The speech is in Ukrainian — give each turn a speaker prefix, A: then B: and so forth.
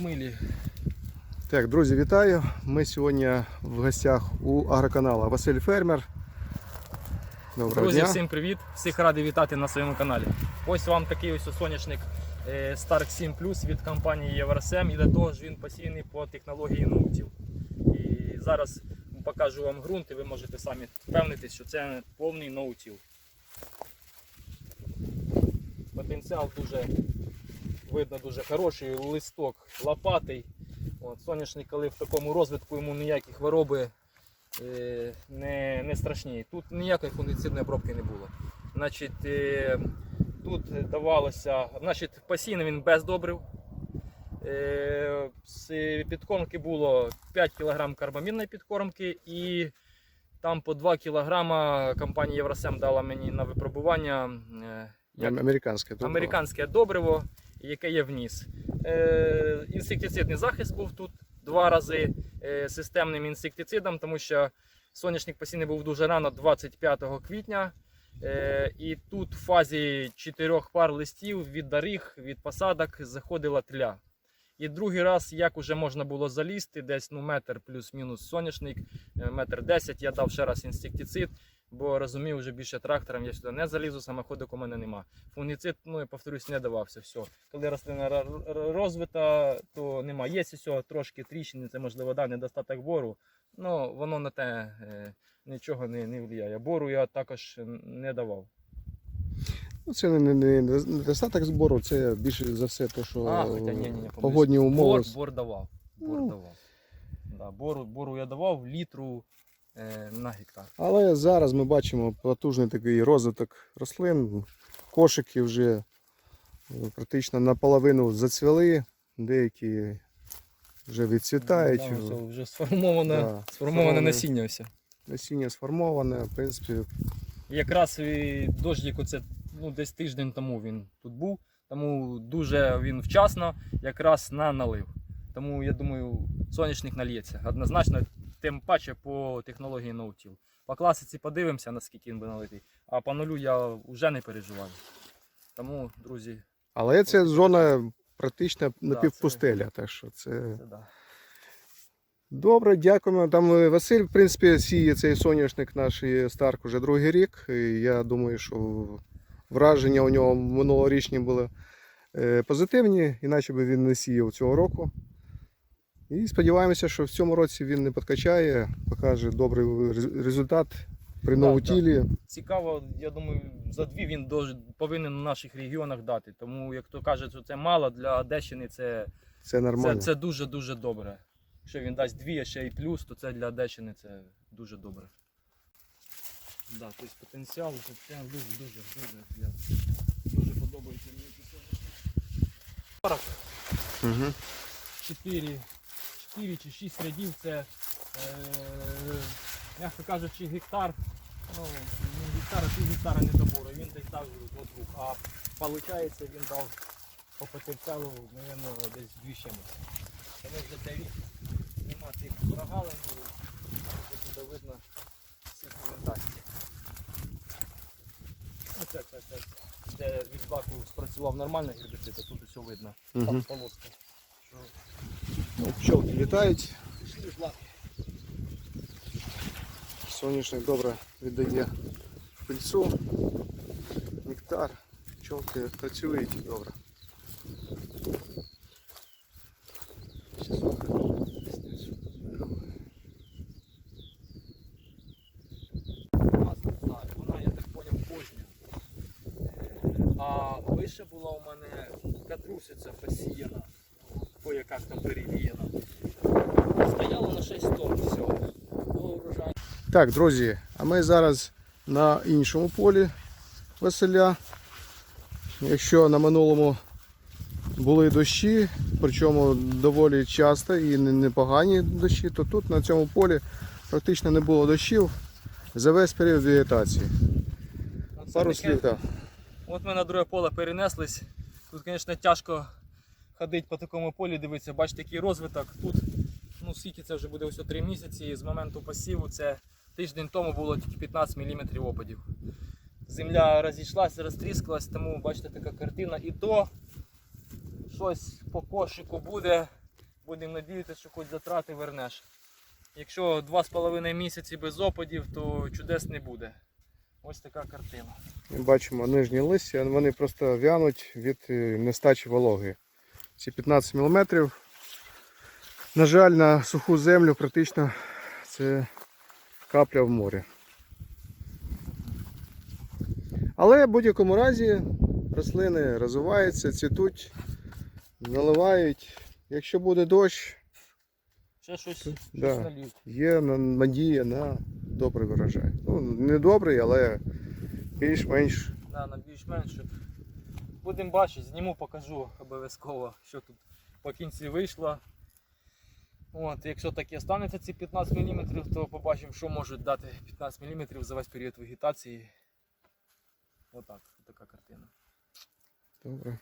A: милі.
B: Так, друзі, вітаю. Ми сьогодні в гостях у агроканала Василь Фермер. Доброго
A: Друзі,
B: дня.
A: всім привіт! Всіх радий вітати на своєму каналі. Ось вам такий ось соняшник е, Stark 7 Plus від компанії Євросем. І до того ж він посіяний по технології ноутів. І зараз покажу вам ґрунт, і ви можете самі впевнитись, що це повний ноутів. Потенціал дуже видно дуже хороший, листок лопатий. От, соняшник, коли в такому розвитку йому ніякі хвороби е, не, не страшні. Тут ніякої фунгіцидної обробки не було. Значить, е, тут давалося, значить, посійно він без добрив. Е, з підкормки було 5 кг карбамідної підкормки і там по 2 кг компанія Євросем дала мені на випробування. е, як
B: Американське. добре.
A: американське добриво, яке є вніс. Е, інсектицидний захист був тут два рази е, системним інсектицидом, тому що соняшник посінний був дуже рано, 25 квітня. Е, і тут в фазі чотирьох пар листів від доріг, від посадок заходила тля. І другий раз, як уже можна було залізти, десь ну, метр плюс-мінус соняшник, е, метр десять, я дав ще раз інсектицид, бо розумів, вже більше трактором я сюди не залізу, самоходок у мене нема. Фунгіцид, ну я повторюсь, не давався. Все. Коли рослина розвита, то нема. Є все трошки тріщини, це можливо да, недостаток бору. Ну воно на те е, нічого не, не впливає. Бору я також не давав.
B: Ну, це не, не, не недостаток збору, це більше за все те, що
A: А, хоча ні, ні, ні,
B: погодні умови.
A: Бор, бор давав. Бор
B: Ну.
A: давав. Да, бору, бору я давав літру е, на гектар.
B: Але зараз ми бачимо потужний такий розвиток рослин. Кошики вже е, практично наполовину зацвіли, деякі вже відцвітають.
A: Все вже сформоване,
B: Да,
A: сформоване
B: сформоване.
A: насіння все.
B: Насіння сформоване, в принципі,
A: Якраз і дождик оце, ну, десь тиждень тому він тут був, тому дуже він вчасно якраз на налив. Тому я думаю, соняшник нальється. Однозначно, тим паче по технології ноутіл. По класиці подивимося, наскільки він буде налитий, а по нулю я вже не переживаю. Тому, друзі,
B: Але це зона практично
A: Да,
B: напівпустеля. Так що це
A: це да.
B: добре, дякуємо. Там е, Василь, в принципі, сіє цей соняшник наш Старк уже другий рік. І я думаю, що враження у нього минулорічні були е, позитивні, іначе би він не сіяв цього року. І сподіваємося, що в цьому році він не підкачає, покаже добрий результат при новотілі.
A: Цікаво, я думаю, за дві він повинен в наших регіонах дати. Тому, як то кажуть, що це мало для Одещини, це
B: Це
A: Це, це дуже-дуже добре. Якщо він дасть дві, а ще й плюс, то це для Одещини це дуже добре. Да, тобто потенціал прям дуже, дуже, дуже, я, дуже подобається мені це
B: Угу.
A: 4, 4 чи 6 рядів це, е, м'яко кажучи, гектар. Ну, не гектара, пів гектара не добору, він десь дав до двох. А виходить, він дав по потенціалу, мабуть, десь дві чимось. Тому вже рік нема цих баку спрацював нормально гербіцид, а тут все видно.
B: Угу.
A: Там полоска. Що
B: Пчолки літають.
A: пішли в лапі.
B: Соняшник добре віддає пильцу, нектар, пчолки працюють добре.
A: Вище була у мене катрусиця посіяна, кое-як там перевіяна. Стояла на 6 тонн всього. Було урожай.
B: Так, друзі, а ми зараз на іншому полі Василя. Якщо на минулому були дощі, причому доволі часто і непогані дощі, то тут на цьому полі практично не було дощів за весь період вегетації. Пару слів, так.
A: От ми на друге поле перенеслись. Тут, звісно, тяжко ходити по такому полі, дивитися, бачите, який розвиток. Тут, ну скільки це вже буде ось 3 місяці. І З моменту посіву це тиждень тому було тільки 15 мм опадів. Земля розійшлася, розтріскалась, тому бачите така картина. І то щось по кошику буде Будемо надіятися, що хоч затрати вернеш. Якщо 2,5 місяці без опадів, то чудес не буде. Ось така картина.
B: Ми бачимо нижні листя, вони просто в'януть від е, нестачі вологи. Ці 15 мм. На жаль, на суху землю практично це капля в морі. Але в будь-якому разі рослини розвиваються, цвітуть, наливають. Якщо буде дощ,
A: Ще щось, щось
B: да. є надія на добрий врожай. Ну, не добрий, але більш-менш
A: Да, на більш-менш. Будемо бачити, зніму, покажу обов'язково, що тут по кінці вийшло. От, якщо таке станеться ці 15 мм, то побачимо, що можуть дати 15 мм за весь період вегетації. Отак, така картина.
B: добре.